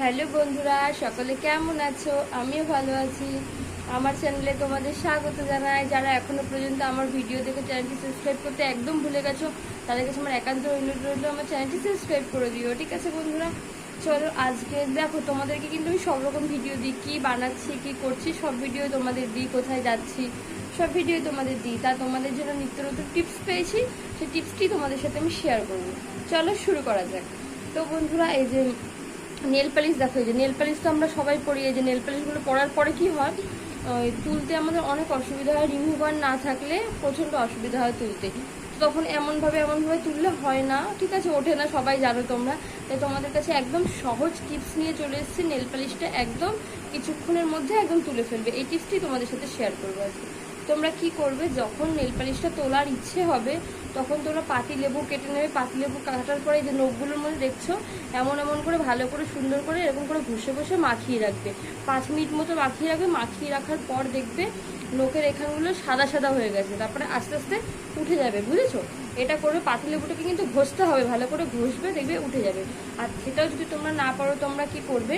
Hello বন্ধুরা, সকলে কেমন আছো? আমিও ভালো আছি। আমার চ্যানেলে তোমাদের স্বাগত জানাই। যারা এখনও পর্যন্ত আমার ভিডিও দেখে চ্যানেলটি সাবস্ক্রাইব করতে একদম ভুলে গেছো, তাদের কাছে আমার একান্ত অনুরোধ রইল, আমার চ্যানেলটি সাবস্ক্রাইব করে দিও। ঠিক আছে বন্ধুরা? চলো আজকে দেখো, তোমাদেরকে কিন্তু আমি সব রকম ভিডিও দিই। কী বানাচ্ছি, কী করছি, সব ভিডিও তোমাদের দিই, কোথায় যাচ্ছি, সব ভিডিও তোমাদের দিই। তা তোমাদের জন্য নিত্য নতুন টিপস পেয়েছি, সেই টিপসটি তোমাদের সাথে আমি শেয়ার করব। চলো শুরু করা যাক। তো বন্ধুরা, এই যে নেল পালিশ দেখো যে নেল পালিশ তো আমরা সবাই পরি, এই যে নেল পালিশগুলো পরার পরে কি হয়, ওই তুলতে আমাদের অনেক অসুবিধা হয় রিমুভার না থাকলে প্রচণ্ড অসুবিধা হয় তুলতে। তখন এমনভাবে এমনভাবে তুললে হয় না, ঠিক আছে, ওঠে না, সবাই জানো তোমরা। তাই তোমাদের কাছে একদম সহজ টিপস নিয়ে চলে এসেছি, নেল পালিশটা একদম কিছুক্ষণের মধ্যে একদম তুলে ফেলবে। এই টিপসটি তোমাদের সাথে শেয়ার করব আজকে। তোমরা কি করবে? যখন নেল পালিশটা তোলার ইচ্ছে হবে, তখন তোমরা পাতি লেবু কেটে নেবে। পাতি লেবু কাটার পরে যে নখগুলোর মধ্যে দেখছ, এমন এমন করে ভালো করে, সুন্দর করে, এরকম করে ঘষে ঘষে মাখিয়ে রাখবে। পাঁচ মিনিট মতো মাখিয়ে রাখবে। মাখিয়ে রাখার পর দেখবে নখের এখানগুলো সাদা সাদা হয়ে গেছে। তারপরে আস্তে আস্তে উঠে যাবে, বুঝেছ? এটা করবে, পাতি লেবুটাকে কিন্তু ঘষতে হবে। ভালো করে ঘষবে, দেখবে উঠে যাবে। আর সেটাও যদি তোমরা না পারো, তোমরা কি করবে?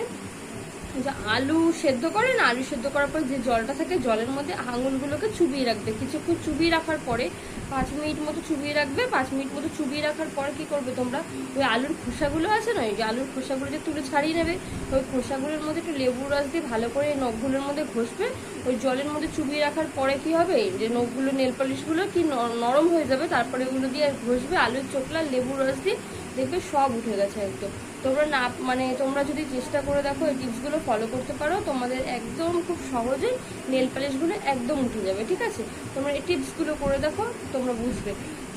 যে আলু সেদ্ধ করে না আলু সেদ্ধ করার পর যে জলটা থাকে, জলের মধ্যে আঙুলগুলোকে চুবিয়ে রাখবে। কিছুক্ষণ চুবিয়ে রাখার পরে পাঁচ মিনিট মতো চুবিয়ে রাখবে। পাঁচ মিনিট মতো চুবিয়ে রাখার পর কি করবে তোমরা? ওই আলুর খোসাগুলো আছে না? ওই যে আলুর খোসাগুলো যে তুলে ছাড়িয়ে নেবে, ওই খোসাগুলোর মধ্যে একটু লেবুর রস দিয়ে ভালো করে নখগুলোর মধ্যে ঘষবে। ওই জলের মধ্যে চুবিয়ে রাখার পরে কি হবে? যে নখগুলো, নেল পালিশগুলো কি নরম হয়ে যাবে। তারপরে ওগুলো দিয়ে ঘষবে আলুর চোখলা লেবুর রস দিয়ে। দেখবে সব উঠে গেছে একদম। তোমরা না মানে তোমরা যদি চেষ্টা করে দেখো, এই টিপসগুলো ফলো করতে পারো, তোমাদের একদম খুব সহজেই নেল প্যালেসগুলো একদম উঠে যাবে, ঠিক আছে? তোমরা এই টিপসগুলো করে দেখো, তোমরা বুঝবে।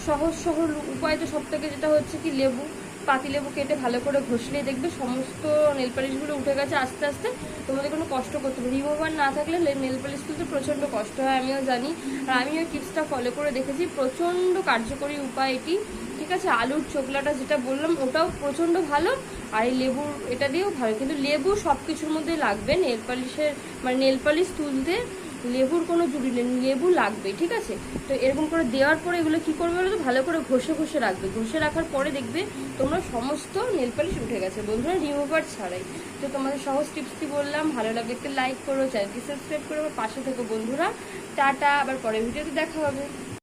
সহজ সহজ উপায় তো সব থেকে যেটা হচ্ছে কি, লেবু। পাতি লেবু কেটে ভালো করে ঘষলেই দেখবে সমস্ত নেল পালিশগুলো উঠে গেছে আস্তে আস্তে। তোমাদের কোনো কষ্ট করতে হবে রিমুভার না থাকলে নেল পালিশ তুলতে প্রচণ্ড কষ্ট হয়, আমিও জানি। আর আমি ওই টিপসটা ফলো করে দেখেছি, প্রচণ্ড কার্যকরী উপায় এটি। ঠিক আছে? আলুর চোকলাটা যেটা বললাম, ওটাও প্রচণ্ড ভালো। আর এই লেবুর এটা দিয়েও ভালো। কিন্তু লেবু সব কিছুর মধ্যে লাগবে নেল পালিশের মানে নেল পালিশ তুলতে। লেবুর কোনো জুড়ি নেই, লেবু লাগবে ঠিক আছে? তো এরকম করে দেওয়ার পরে এগুলো কি করবে বলো তো? ভালো করে ঘষে ঘষে রাখবে। ঘষে রাখার পরে দেখবে তোমরা সমস্ত নেলপালিশ উঠে গেছে। বন্ধুরা, রিমুভার ছাড়াই। তো তোমাদের সহজ টিপসটি বললাম? ভালো লাগলে একটু লাইক করো, চ্যানেলটি সাবস্ক্রাইব করো, আমার পাশে থেকো বন্ধুরা। টাটা, আবার পরের ভিডিওতে দেখা হবে।